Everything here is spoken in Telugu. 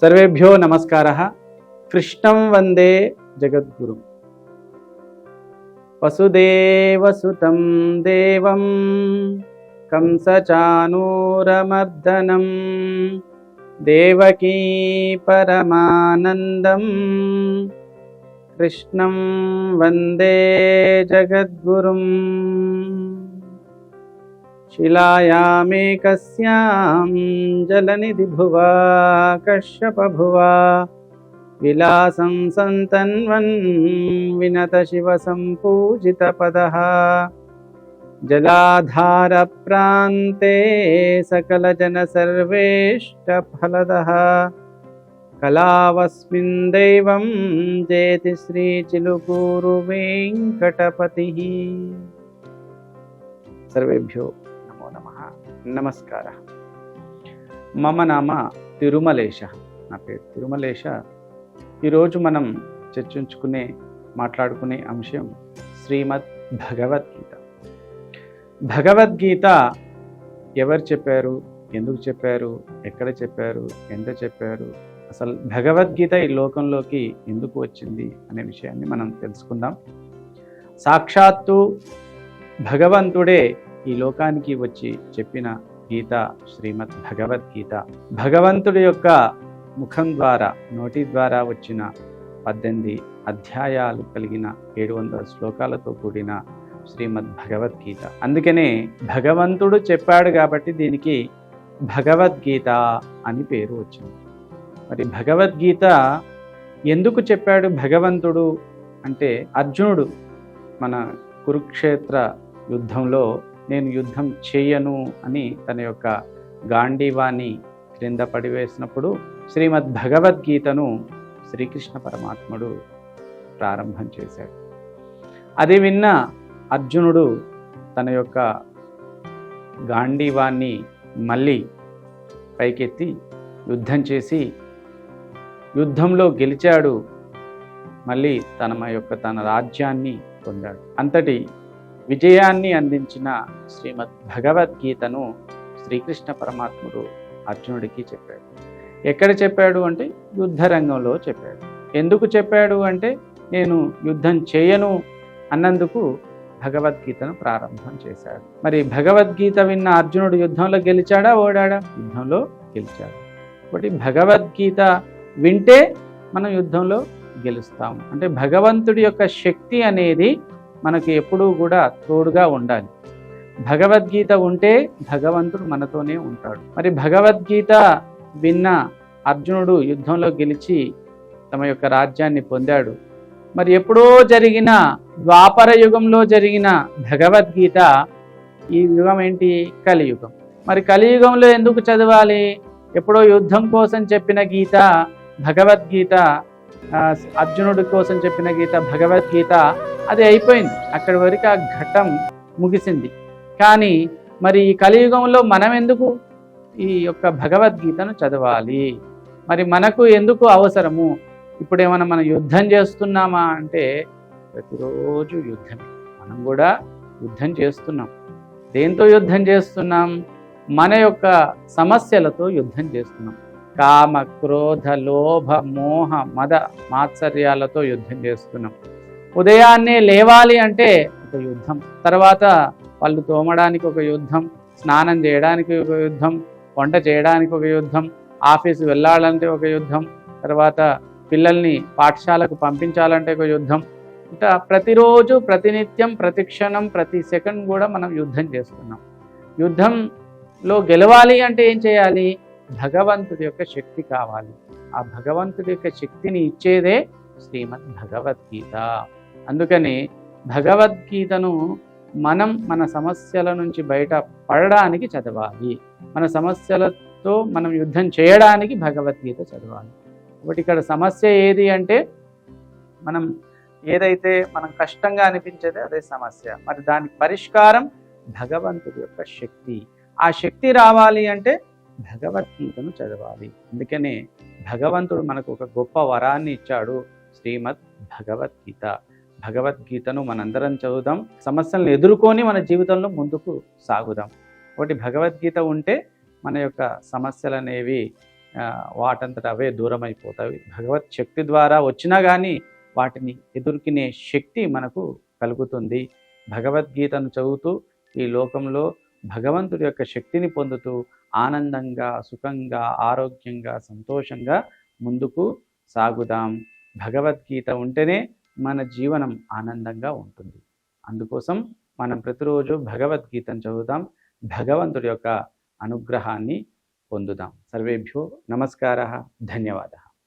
సర్వేభ్యో నమస్కార. కృష్ణం వందే జగద్గురు. వసుదేవసుతం దేవం. కంసచానూరమర్దనం. దేవకీ పరమానందం. కృష్ణం వందే జగద్గురుం. शिलायामेकस्यां जलनिधिभुवा कश्यपभुवा विलासं सन्तन्वन् विनतशिवसम्पूजितपदः जलाधारप्रान्ते सकलजनसर्वेष्टफलदः कलावस्मिन् दैवं जेति श्रीचिलुकूरुवेङ्कटपतिः सर्वेभ्यो। నమస్కార. మమ నామ తిరుమలేశ. నా పేరు తిరుమలేశ. ఈరోజు మనం చర్చించుకునే మాట్లాడుకునే అంశం శ్రీమద్ భగవద్గీత. భగవద్గీత ఎవరు చెప్పారు? ఎందుకు చెప్పారు? ఎక్కడ చెప్పారు? ఎంత చెప్పారు? అసలు భగవద్గీత ఈ లోకంలోకి ఎందుకు వచ్చింది? అనే విషయాన్ని మనం తెలుసుకుందాం. సాక్షాత్తు భగవంతుడే ఈ లోకానికి వచ్చి చెప్పిన గీత శ్రీమద్ భగవద్గీత. భగవంతుడి యొక్క ముఖం ద్వారా నోటి ద్వారా వచ్చిన పద్దెనిమిది అధ్యాయాలు కలిగిన ఏడు వందల శ్లోకాలతో కూడిన శ్రీమద్ భగవద్గీత. అందుకనే భగవంతుడు చెప్పాడు కాబట్టి దీనికి భగవద్గీత అని పేరు వచ్చింది. మరి భగవద్గీత ఎందుకు చెప్పాడు భగవంతుడు? అంటే అర్జునుడు మన కురుక్షేత్ర యుద్ధంలో నేను యుద్ధం చేయను అని తన యొక్క గాంధీవాణి క్రింద పడివేసినప్పుడు శ్రీమద్ భగవద్గీతను శ్రీకృష్ణ పరమాత్ముడు ప్రారంభం చేశాడు. అది విన్న అర్జునుడు తన యొక్క గాంధీవాన్ని మళ్ళీ పైకెత్తి యుద్ధం చేసి యుద్ధంలో గెలిచాడు. మళ్ళీ తన యొక్క తన రాజ్యాన్ని పొందాడు. అంతటి విజయాన్ని అందించిన శ్రీమద్ భగవద్గీతను శ్రీకృష్ణ పరమాత్ముడు అర్జునుడికి చెప్పాడు. ఎక్కడ చెప్పాడు అంటే యుద్ధరంగంలో చెప్పాడు. ఎందుకు చెప్పాడు అంటే నేను యుద్ధం చేయను అన్నందుకు భగవద్గీతను ప్రారంభం చేశాడు. మరి భగవద్గీత విన్న అర్జునుడు యుద్ధంలో గెలిచాడా ఓడాడా? యుద్ధంలో గెలిచాడు. కాబట్టి భగవద్గీత వింటే మనం యుద్ధంలో గెలుస్తాము అంటే భగవంతుడి యొక్క శక్తి అనేది మనకు ఎప్పుడూ కూడా తోడుగా ఉండాలి. భగవద్గీత ఉంటే భగవంతుడు మనతోనే ఉంటాడు. మరి భగవద్గీత విన్న అర్జునుడు యుద్ధంలో గెలిచి తమ యొక్క రాజ్యాన్ని పొందాడు. మరి ఎప్పుడో జరిగిన ద్వాపర యుగంలో జరిగిన భగవద్గీత ఈ యుగం ఏంటి? కలియుగం. మరి కలియుగంలో ఎందుకు చదవాలి? ఎప్పుడో యుద్ధం కోసం చెప్పిన గీత భగవద్గీత అర్జునుడి కోసం చెప్పిన గీత భగవద్గీత అది అయిపోయింది. అక్కడి వరకు ఆ ఘట్టం ముగిసింది. కానీ మరి ఈ కలియుగంలో మనం ఎందుకు ఈ యొక్క భగవద్గీతను చదవాలి? మరి మనకు ఎందుకు అవసరము? ఇప్పుడు ఏమైనా మనం యుద్ధం చేస్తున్నామా అంటే ప్రతిరోజు యుద్ధం మనం కూడా యుద్ధం చేస్తున్నాం. దేంతో యుద్ధం చేస్తున్నాం? మన యొక్క సమస్యలతో యుద్ధం చేస్తున్నాం. కామ క్రోధ లోభ మోహ మద మాత్సర్యాలతో యుద్ధం చేస్తున్నాం. ఉదయాన్నే లేవాలి అంటే ఒక యుద్ధం తర్వాత పళ్ళు తోమడానికి ఒక యుద్ధం స్నానం చేయడానికి ఒక యుద్ధం వంట చేయడానికి ఒక యుద్ధం ఆఫీసు వెళ్ళాలంటే ఒక యుద్ధం తర్వాత పిల్లల్ని పాఠశాలకు పంపించాలంటే ఒక యుద్ధం. ఇంకా ప్రతిరోజు ప్రతినిత్యం ప్రతి క్షణం ప్రతి సెకండ్ కూడా మనం యుద్ధం చేస్తున్నాం. యుద్ధంలో గెలవాలి అంటే ఏం చేయాలి? భగవంతుడి యొక్క శక్తి కావాలి. ఆ భగవంతుడి యొక్క శక్తిని ఇచ్చేదే శ్రీమద్ భగవద్గీత. అందుకని భగవద్గీతను మనం మన సమస్యల నుంచి బయట పడడానికి చదవాలి. మన సమస్యలతో మనం యుద్ధం చేయడానికి భగవద్గీత చదవాలి. కాబట్టి ఇక్కడ సమస్య ఏది అంటే మనం ఏదైతే మనం కష్టంగా అనిపించేది అదే సమస్య. మరి దానికి పరిష్కారం భగవంతుడి యొక్క శక్తి. ఆ శక్తి రావాలి అంటే భగవద్గీతను చదవాలి. అందుకనే భగవంతుడు మనకు ఒక గొప్ప వరాన్ని ఇచ్చాడు శ్రీమద్ భగవద్గీత. భగవద్గీతను మనందరం చదువుదాం. సమస్యలను ఎదుర్కొని మన జీవితంలో ముందుకు సాగుదాం. ఒకటి భగవద్గీత ఉంటే మన యొక్క సమస్యలు అనేవి వాటంతట అవే దూరం అయిపోతాయి భగవత్ శక్తి ద్వారా వచ్చినా కానీ వాటిని ఎదుర్కొనే శక్తి మనకు కలుగుతుంది. భగవద్గీతను చదువుతూ ఈ లోకంలో భగవంతుడి యొక్క శక్తిని పొందుతూ ఆనందంగా సుఖంగా ఆరోగ్యంగా సంతోషంగా ముందుకు సాగుదాం. భగవద్గీత ఉంటేనే మన జీవనం ఆనందంగా ఉంటుంది. అందుకోసం మనం ప్రతిరోజు భగవద్గీతను చదువుదాం. భగవంతుడి యొక్క అనుగ్రహాన్ని పొందుదాం. సర్వేభ్యో నమస్కార. ధన్యవాదాలు